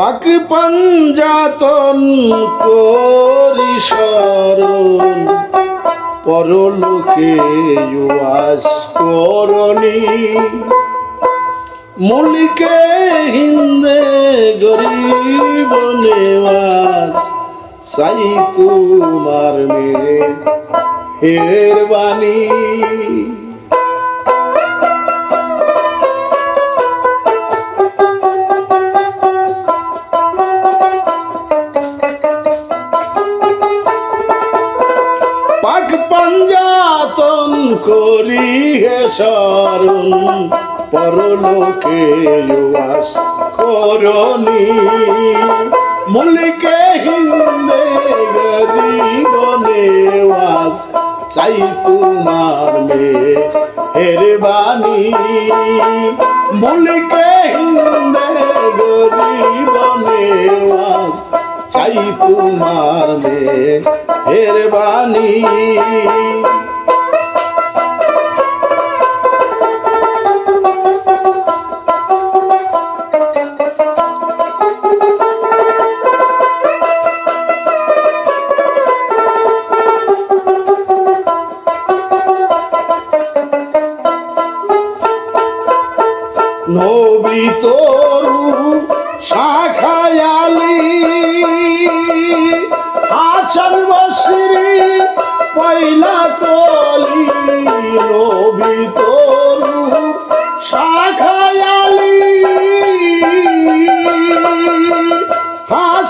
পাক পাঞ্জাতন করি শরণ, পরলোকে ইউয়াস করণী। মলিকে হিন্দে গরিব নেওয়াজ সাই তোমার মেয়ে হের বাণী। করি হে শরণ পরলোকে আস করণী মুলিকে হিন্দে গরিব নেওয়াজ চাই তোমার মেয়ে হের বাণী হিন্দে গরিব নেওয়াজ চাই তোমার মেয়ে হের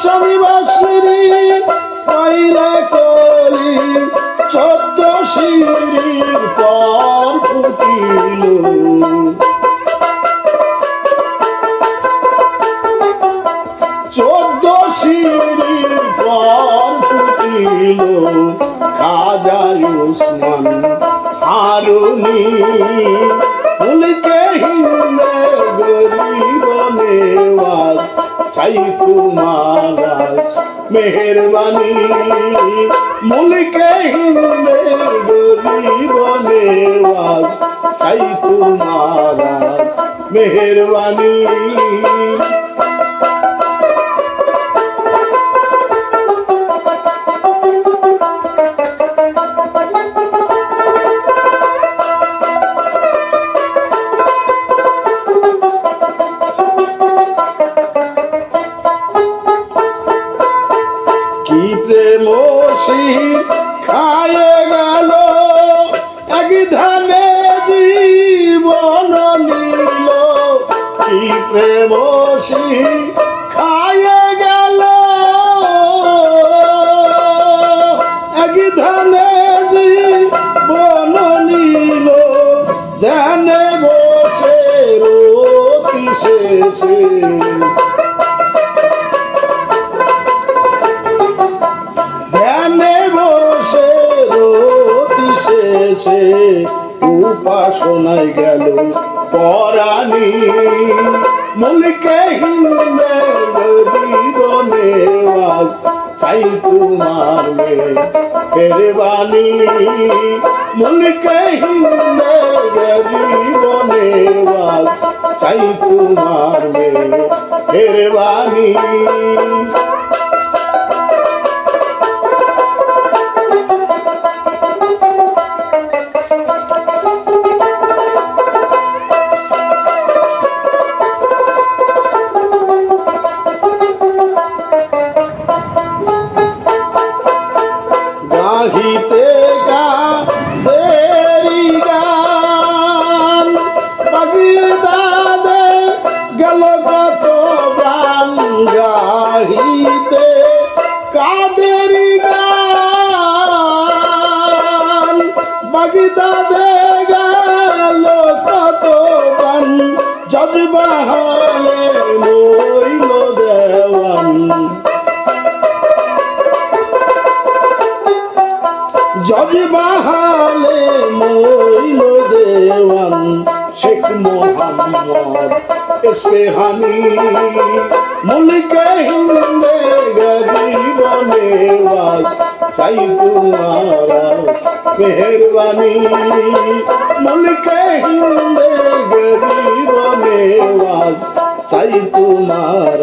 হাসন বসরি পয়লা কলি চোদ্দ শিরির পর ফুটিল। চোদ্দ শিরির পর ফুটিল খাজা ফুলকে হিন্দে চাই তোমার মেহরবানি। মুলকে হিন্দে গরিব নেওয়াজ চাই মেহরবানি প্রেম খায় গেল। এক ধানে জীবন নিল ধ্যানে বসে রতি শেষে ধ্যানে বসে রতি শেষে উপাসনায় গেল পরাণী। মলিকে হিন্দে গরিবনে চাই তোমার মেরবানি মলিকে হিন্দে গরিবনে চাই তোমার মেরবানি গাহিতে জজবাহালে মইল দেওয়ান শেখ মোহাম্মদ এসপেহানি মুলকে হিন্দে গরিব নেওয়াজ চাই তোমার মেহরবানি। মুলকে হিন্দে গরিব নেওয়াজ চাই তোমার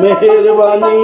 মেহরবানি।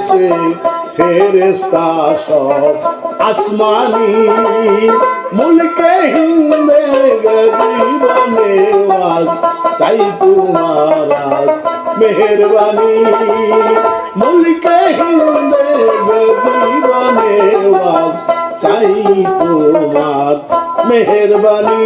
গাহিতেছে ফেরেস্তা সব আসমানি। মুলকে হিন্দে গরিব নেওয়াজ চাই তোমার মেহরবানি। মুলকে হিন্দে চাই তোমার মেহরবানি।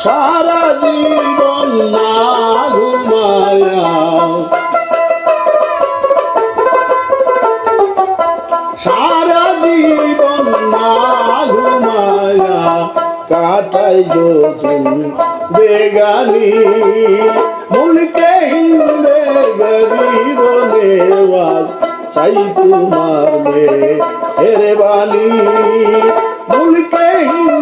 সারা জীবন না ঘুমায়া সারা জীবন না ঘুমায়া কাটাই যোজন বেগানি মুলকে হিন্দে গরিব নেওয়াজ চাই তোমার মে হেরে বানি মুলকে হিন্দে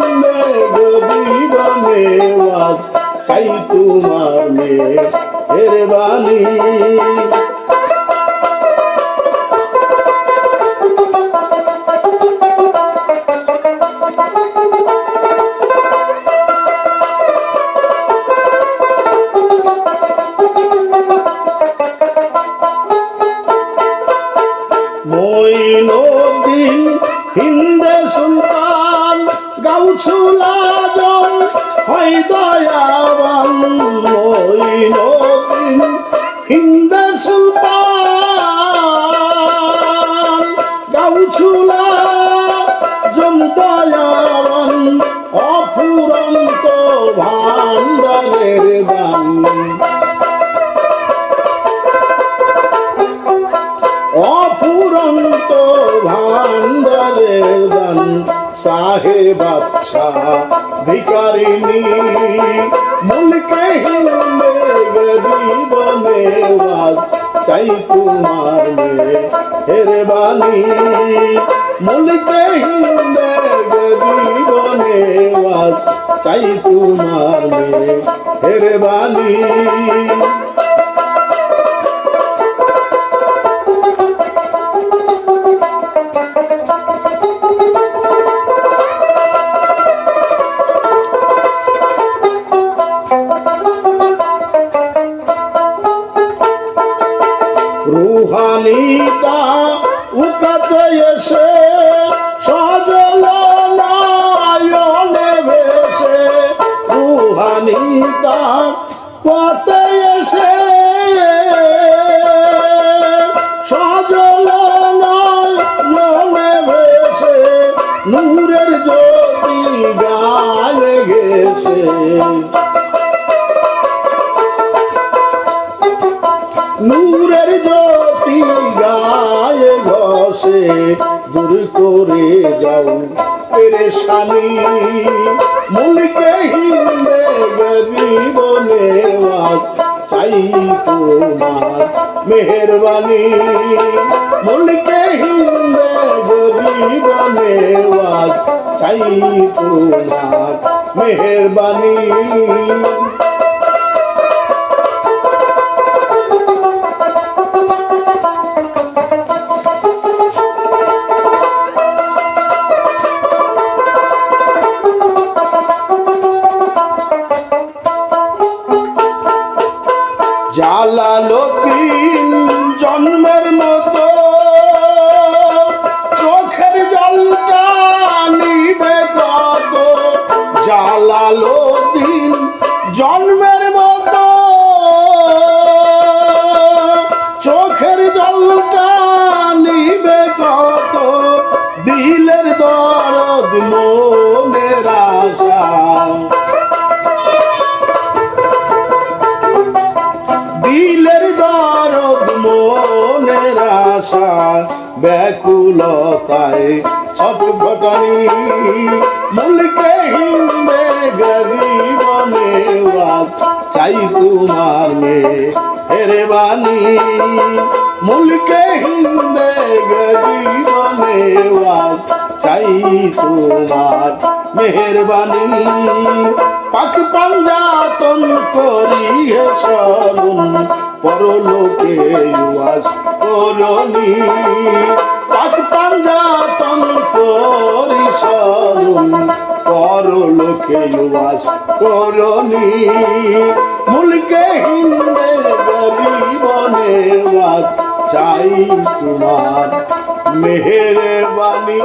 চাই তোমার মে হেরে বাচ্চা ভিকারিনী মুলকে হিন্দে গরিব নেওয়াজ চাই তোমার হেরে বানি মুলকে হিন্দে গরিব নেওয়াজ চাই তোমার হেরে করে যাও। পেরেশানি মুলকে হিন্দে গরিব নেওয়াজ চাই তোমার মেহরবানি। মুলকে হিন্দে গরিব নেওয়াজ চাই তোমার মেহরবানি। ব্যাকুলতায় ছটফটানি মুলকে হিন্দে গরিব নেওয়াজ চাই তোমার মেয়ে হেরে বাণী। মুলকে হিন্দে গরিব নেওয়াজ চাই তোমার মেহরবানি পাক পাঞ্জাতন করি হে সরুন পরলোকে উয়াস করনি পাক পাঞ্জাতন করি সরুন পরলোকে উয়াস করনি মুলকে হিন্দে গরিব নেওয়াজ চাই তোমার মেহরবানি।